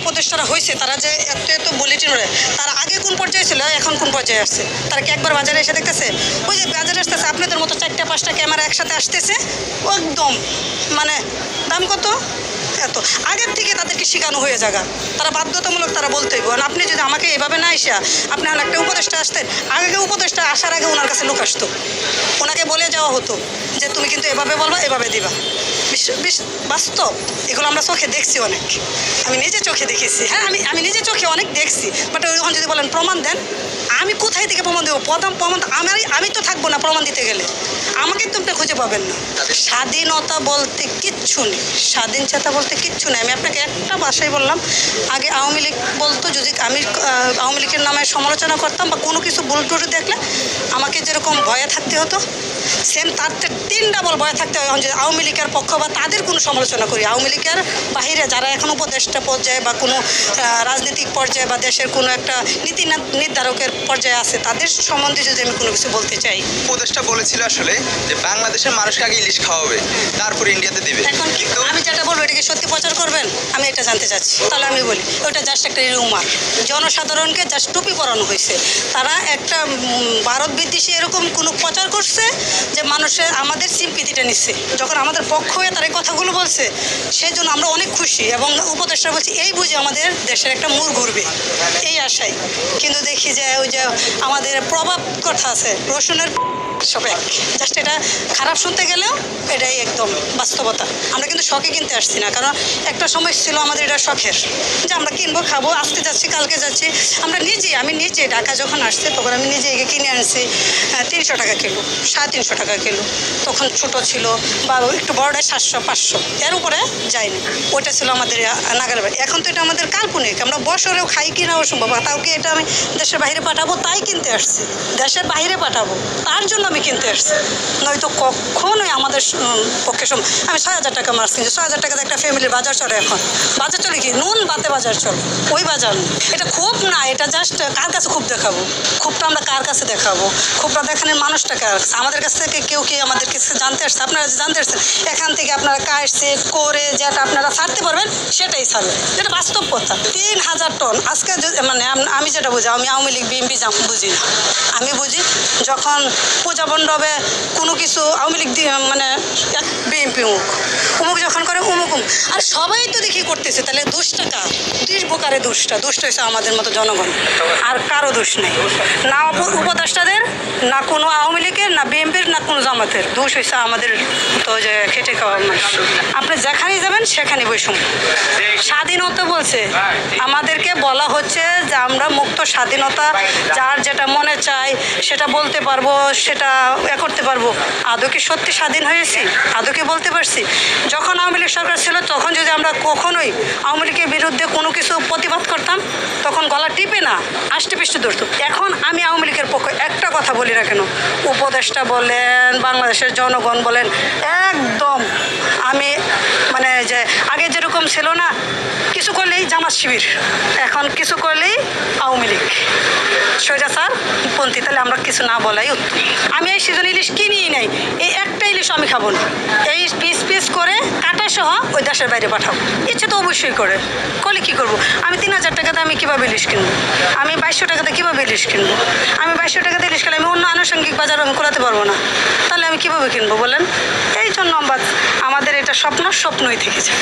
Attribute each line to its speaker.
Speaker 1: উপদেষ্টারা হয়েছে, তারা যে এত এত বুলেটিন তারা আগে কোন পর্যায়ে ছিল, এখন কোন পর্যায়ে আসছে? তারা কি একবার বাজারে এসে দেখতেছে? ওই যে বাজারে আসতেছে, আপনাদের মতো চারটা পাঁচটা ক্যামেরা একসাথে আসতেছে, একদম মানে দাম কত? এত। আগের থেকে তাদেরকে শেখানো হয়ে যাগা। তারা বাধ্যতামূলক তারা বলতেই আর আপনি যদি আমাকে এভাবে না আসা আপনি আর একটা উপদেষ্টা আসতেন, আগে উপদেষ্টা আসার আগে ওনার কাছে লোক আসতো। ওনাকে বলে যাওয়া হতো যে, তুমি কিন্তু এভাবে বলবা, এভাবে দিবা। বাস্তব। এগুলো আমরা চোখে দেখছি অনেক। আমি নিজে চোখে দেখেছি। হ্যাঁ আমি আমি নিজে চোখে অনেক দেখছি বাট ওইখানে যদি বলেন প্রমাণ দেন আমি কোথায় থেকে প্রমাণ দেবো? প্রথম প্রমাণ আমি আমি তো থাকব না প্রমাণ দিতে গেলে। আমাকে তো আপনি খুঁজে পাবেন না। স্বাধীনতা বলতে কিচ্ছু নেই। স্বাধীন চেতা বলতে কিচ্ছু নেই। আমি আপনাকে একটা ভাষায় বললাম। আগে আওয়ামী লীগ বলতো যদি আমি আওয়ামী লীগের নামে সমালোচনা করতাম বা কোনো কিছু ভুল দেখলে আমাকে যেরকম ভয়ে থাকতে হতো সেম তার থেকে তিন ডাবল ভয়ে থাকতে হয়। যে আওয়ামী লীগের পক্ষ বা তাদের কোনো সমালোচনা করি আওয়ামী লীগের বাহিরে যারা এখন উপদেষ্টা পর্যায়ে বা কোনো রাজনৈতিক পর্যায়ে বা দেশের কোনো একটা নীতি নির্ধারকের পর্যায়ে আছে তাদের সম্বন্ধে যদি আমি কোনো কিছু বলতে চাই।
Speaker 2: উপদেশটা বলেছিল আসলে যে বাংলাদেশের মানুষকে আগে ইলিশ খাওয়াবে তারপর ইন্ডিয়াতে দিবে।
Speaker 1: এখন
Speaker 2: কিন্তু
Speaker 1: আমি যেটা বলব এটাকে সত্যি প্রচার করবেন? আমি এটা জানতে চাচ্ছি। তাহলে আমি বলি ওটা জাস্ট একটা রুমার জনসাধারণকে জাস্ট টুপি পরানো হয়েছে। তারা একটা ভারত বিদ্বেষী এরকম কোনো প্রচার করছে যে মানুষের আমাদের সিম্পিতিটা নিচ্ছে। যখন আমাদের পক্ষ হয়ে তারা এই কথাগুলো বলছে সেই জন্য আমরা অনেক খুশি এবং উপদেষ্টা বলছি এই বুঝে আমাদের দেশের একটা মুর ঘুরবে, এই আশাই কিন্তু দেখি যে ওই যে আমাদের প্রভাব কথা আছে, রসুনের সব এক জাস্ট এটা খারাপ শুনতে গেলেও এটাই একদম বাস্তবতা। আমরা কিন্তু শখে কিনতে আসছি না, কারণ একটা সময় ছিল আমাদের এটা শখের। যে আমরা কিনবো, খাব, আজকে যাচ্ছি, কালকে যাচ্ছি। আমরা নিজে, আমি নিজে ঢাকা যখন আসছে, তখন আমি নিজে এগে কিনে আনছি তিনশো টাকা কিলো, সাড়ে তিনশো টাকা কিলো। তখন ছোট ছিল, বা একটু বড়টাই সাতশো, পাঁচশো। এর উপরে যায়নি। ওটা ছিল আমাদের নাগার বাড়ি। এখন তো এটা আমাদের কাল্পনিক। আমরা বছরেও খাই কিনা অসম্ভব তাও কি এটা আমি দেশের বাইরে পাঠাবো? তাই কিনতে আসছি। দেশের বাইরে পাঠাবো। তার জন্য আমি কিনতে আসছি নয়তো কখনোই আমাদের পক্ষে সম, আমি ছয় হাজার টাকা মাছ কিনছি। ছয় হাজার টাকাতে একটা ফ্যামিলির বাজার চলে এখন। বাজার চলে কি? নুন বাতে বাজার চলে। ওই বাজার এটা খুব না, এটা জাস্ট কার কাছে খুব দেখাবো? খুবটা আমরা কার কাছে দেখাবো? খুবটা দেখানোর মানুষটা কার কাছে? আমাদের কাছ থেকে কেউ কি আমাদের কাছে জানতে আসছে? আপনারা জানতে আসছেন, এখান থেকে আপনারা কাটছে করে যেটা আপনারা ছাড়তে পারবেন, সেটাই ছাড়বেন যেটা বাস্তব কথা। তিন হাজার টন, আজকে মানে আমি যেটা বুঝি, আমি আওয়ামী লীগ, বিএনপি বুঝি না। আমি বুঝি যখন পূজা মণ্ডপে কোনো কিছু আওয়ামী লীগ মানে বিএনপি উমুক। উমুক যখন করে, উমুক উমুক। আর সবাই তো দেখি করতেছে, তাহলে দোষটা কার? দুই প্রকারে দোষটা। দোষটা হয়েছে আমাদের মতো জনগণ। আর কারও দোষ নেই। না উপদেষ্টাদের, না কোনো আওয়ামী লীগের, না বিএনপির, না কোনো জামাতের। দোষ হয়েছে আমাদের তো যে খেটে খাওয়া আপনি যেখানেই যাবেন সেখানে বৈষম্য স্বাধীনতা বলছে। আমাদেরকে বলা হচ্ছে যে আমরা স্বাধীনতা, যার যেটা মনে চায়, সেটা বলতে পারব, সেটা এ করতে পারব। আদৌ কি সত্যি স্বাধীন হয়েছি? আদৌ কি বলতে পারছি? যখন আওয়ামী লীগ সরকার ছিল, তখন যদি আমরা কখনোই আওয়ামী লীগের বিরুদ্ধে কোনো কিছু প্রতিবাদ করতাম, তখন গলা টিপে না, আষ্টে পিষ্টে ধরতো এখন আমি আওয়ামী লীগের পক্ষে একটা কথা বলি না কেন? উপদেষ্টা বলেন, বাংলাদেশের জনগণ বলেন, একদম আমি মানে যে আগে যেরকম ছিল না, কিছু করলেই জামাত শিবির, এখন কিছু করলেই আওয়ামী লীগ। সোজা স্যার, পন্থী, তাহলে আমরা কিছু না বলাই আমি এই সিজন ইলিশ কিনিই নাই, এই একটা ইলিশ আমি খাব না। এই পিস পিস করে কাটা সহ ওই দেশের বাইরে পাঠাবো। ইচ্ছে তো অবশ্যই করে। করলে কী করব? আমি তিন হাজার টাকাতে আমি কীভাবে ইলিশ কিনবো? আমি বাইশশো টাকাতে কীভাবে ইলিশ কিনবো? আমি বাইশশো টাকাতে ইলিশ খেলে আমি অন্য আনুষঙ্গিক বাজার আমি করাতে পারব না। তাহলে আমি কীভাবে কিনবো বলেন? এই জন্য আমাদের এটা স্বপ্ন, স্বপ্নই থেকে যায়।